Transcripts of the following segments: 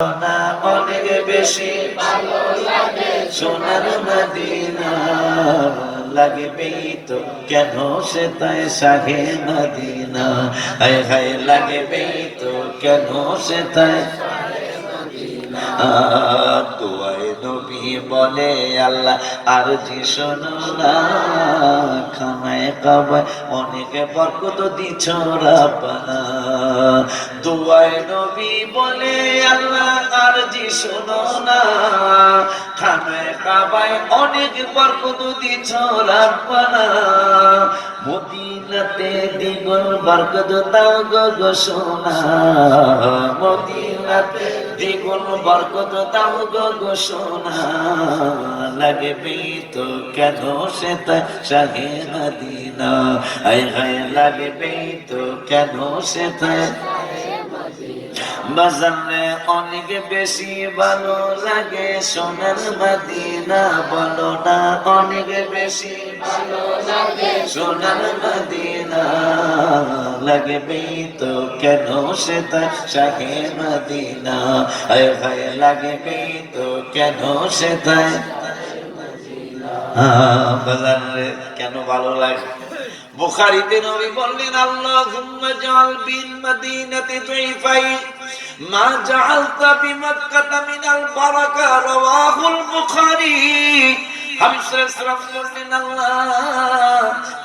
না অনেক বেশি সোনার মদিনা লাগবেই তো কেন সে তাই সাগে মদিনা? হায় হায় লাগবেই তো কেন সে তাই মদিনা? নবী বলে আল্লাহ? আর জি শোনো না খানায় কাবায় অনেকে বরকত দিছ রাব্বানা। দোয়াই নবী বলে আল্লাহ, আর জি শোনো না কাবায় অনেক বরকত দিছ রাব্বানা। মদিনাতে দ্বিগুণ বরকত দাও গো সোনা। মদিনাতে দ্বিগুণ বরকত দাও গো সোনা। লাগবে তো কেন সে শাহে মদিনা? আয় হায়, লাগবে তো কেন সে বাজারে অনেক বেশি ভালো লাগে, সোনার মদিনা বলো না, অনেক বেশি ভালো লাগে, সোনার মদিনা লাগবে তো কেন সে তাই শাহে মদিনা? আয় ভাই লাগবে তো কেন সে তাই বাজারে কেন ভালো লাগে? বুখারিতে নবী বললেন, আল্লাহুম্মা জাল বিল মদিনাতি তুইফাই মা বিমাক্কাতা মিনাল বারাকা রাওয়াহুল বুখারী।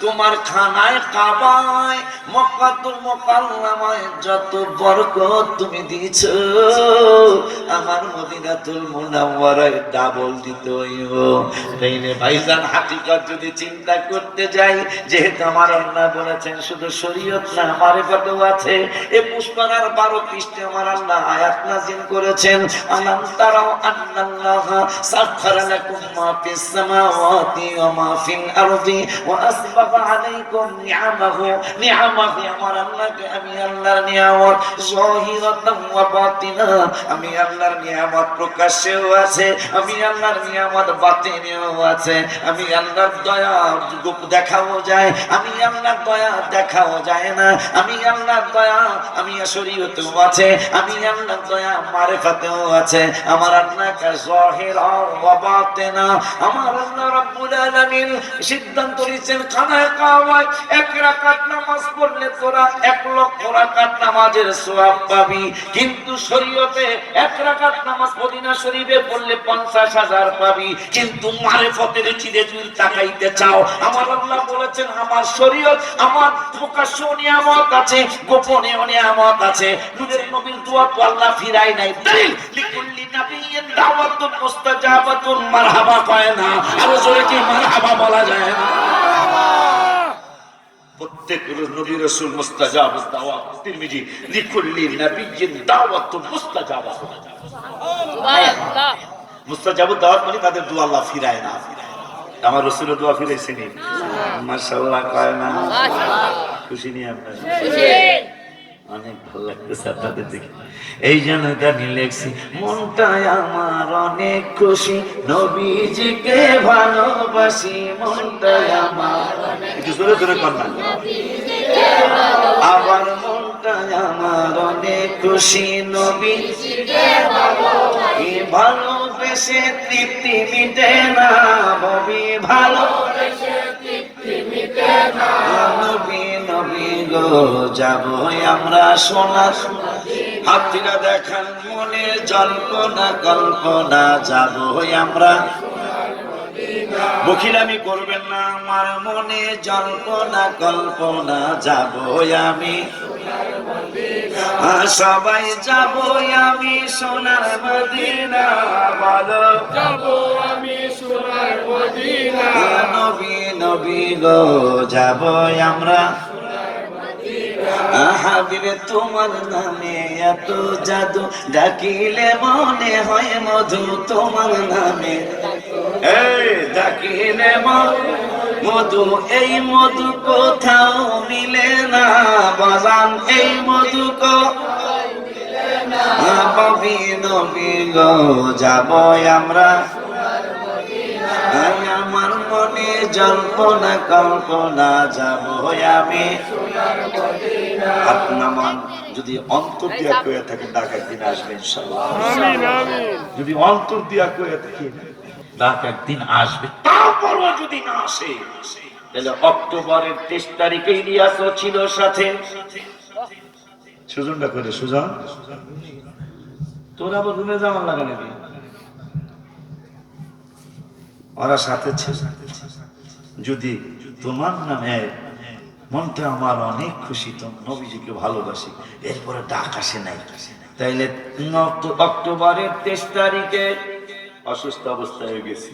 তোমার খানায়, কাবায়, মক্কাতুল মুকাররমায় যত বরকত তুমি দিয়েছ আমার মদিনাতুল মুনাওয়ারায় ডাবল দিতে হইব তাইলে ভাইজান হাকিকত যদি চিন্তা করতে যাই, যেহেতু আমার আল্লাহ বলেছেন শুধু শরীয়ত না, আমার কতও আছে। এ পুষ্পারার বারো পৃষ্ঠে আমার আল্লাহ আয়াত নাজিল করেছেন, আলাম তারাও আন্নাল্লাহ সাখখারা লাকুম মা ফিস সামাওয়াতি ওয়া মা ফিল আরদি ওয়া আসবাগা আলাইকুম নিআমাহু। নিআমাহু আমার আল্লাহকে আমি আল্লাহর নিয়ামত যাহিরাতাম ওয়া বাতিনা আমি আল্লাহর নিয়ামত প্রকাশ্যেও আছে, আমি আল্লাহর নিয়ামত বাতিনেও আছে, আমি আল্লাহর দয়া দেখাও যায়, আমি আল্লাহর দয়া দেখাও যায় না, আমি আল্লাহর দয়া আমি শরীয়তেও আছে, আমি আল্লাহর দয়া মারেফাতেও আছে, আমার আল্লাহকে জাহিরা ওয়া বাতিনা আমার আল্লাহ রাব্বুল আলামিন সিদ্ধান্ত নিয়েছেন, খানায় কাওয়ায় এক রাকাত নামাজ পড়লে তোরা এক লক্ষ রাকাত নামাজের সওয়াব পাবি, কিন্তু শরীয়তে এক রাকাত নামাজ মদিনা শরীফে পড়লে পঞ্চাশ হাজার পাবি। কিন্তু মারেফতের চিরে চুল তাকাইতে চাও। আমার আল্লাহ বলেছেন, আমার শরীয়ত, আমার প্রকাশ্য নিয়ামত আছে গোপনীয় নিয়ামত আছে। নূরের নবীর দোয়া তো আল্লাহ ফিরাই নাই। দলিল, লিকুল্লি নাবিয়্যিন দাওয়াতুন মুস্তাজাবাতুন, মারহাবা কয় না। আরও জোরে কি মারহাবা বলা যায় না? প্রত্যেক নবী রসুল মুস্তাজাব দাওয়াত তিরমিজি লিকুল্লি নাবিয়্যিন দাওয়াত মুস্তাজাব। সুবহানাল্লাহ। মুস্তাজাব দাওয়াত মানে তাদের দোয়া আল্লাহ ফিরায় না। আমার রসুলের দোয়া ফিরাইছেনি মাশাআল্লাহ কয় না? খুশি নিয়ে আপনারা? খুশি। অনেক ভালো লাগতেছে আপনাদের দেখে। এই জন্য আমি লেখছি মনটাই আমার অনেক খুশি নবীজিকে ভালোবাসি মনটাই আমার একটু জোরে জোরে না। আবার মনটাই আমার অনেক খুশি নবী ভালোবেসে। তৃপ্তি মিটে না ববি ভালো নবী নবী গো যাব আমরা সোনা হাতিরা দেখান মনে জল্পনা কল্পনা যাব আমরা বকিলামি করবেন না আমার মনে জল্পনা কল্পনা যাব আমি সবাই যাব আমি সোনার মদিনা বলো। যাব আমি সোনার মদিনা। নবী নবী গো যাব আমরা হাবিবে তোমার নামে এত জাদু। ডাকিলে মনে হয় মধু তোমার নামে। এই ডাকিলে মধু। এই মধু কোথাও মিলে না। বাজান এই মধু কো। নবী নবী গো যাব আমরা। মনে জল্পনা কল্পনা যাব আমি। আপনামান যদি অন্তর দিয়া কয়ে থাকে ডাক একদিন আসবে ইনশাল্লাহ আমিন আমিন। যদি অন্তর দিয়া কয়ে থাকে ডাক একদিন আসবে। তারপরও যদি না আসে তাহলে অক্টোবরের তেইশ তারিখে ইলিয়াসও ছিল সাথে। সুজনটা করে সুজন তোর আবার রুমে যাওয়ার লাগে নাকি? ওরা সাথে ছিল। যদি তোমার নামে মনটা আমার অনেক খুশি, তো নবীজিকে ভালোবাসি। এরপরে ডাক আসে নাই। তাইলে অক্টোবরের তেইশ তারিখে অসুস্থ অবস্থায় গেছি।